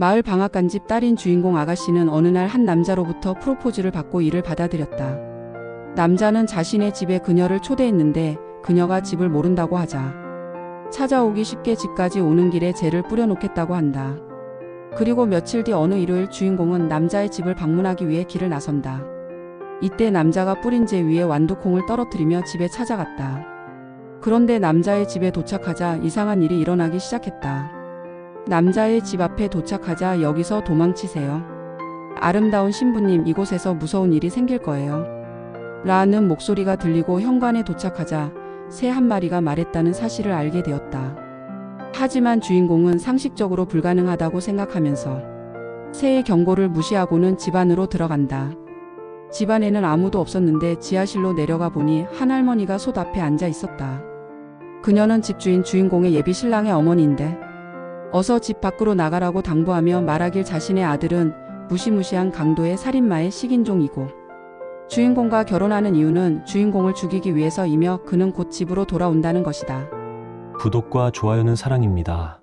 마을 방앗간집 딸인 주인공 아가씨는 어느 날 한 남자로부터 프로포즈를 받고 이를 받아들였다. 남자는 자신의 집에 그녀를 초대했는데 그녀가 집을 모른다고 하자 찾아오기 쉽게 집까지 오는 길에 재를 뿌려놓겠다고 한다. 그리고 며칠 뒤 어느 일요일 주인공은 남자의 집을 방문하기 위해 길을 나선다. 이때 남자가 뿌린 재 위에 완두콩을 떨어뜨리며 집에 찾아갔다. 그런데 남자의 집에 도착하자 이상한 일이 일어나기 시작했다. 남자의 집 앞에 도착하자 여기서 도망치세요. 아름다운 신부님 이곳에서 무서운 일이 생길 거예요. 라는 목소리가 들리고 현관에 도착하자 새 한 마리가 말했다는 사실을 알게 되었다. 하지만 주인공은 상식적으로 불가능하다고 생각하면서 새의 경고를 무시하고는 집 안으로 들어간다. 집 안에는 아무도 없었는데 지하실로 내려가 보니 한 할머니가 솥 앞에 앉아 있었다. 그녀는 집주인 주인공의 예비 신랑의 어머니인데 어서 집 밖으로 나가라고 당부하며 말하길 자신의 아들은 무시무시한 강도의 살인마의 식인종이고 주인공과 결혼하는 이유는 주인공을 죽이기 위해서이며 그는 곧 집으로 돌아온다는 것이다. 구독과 좋아요는 사랑입니다.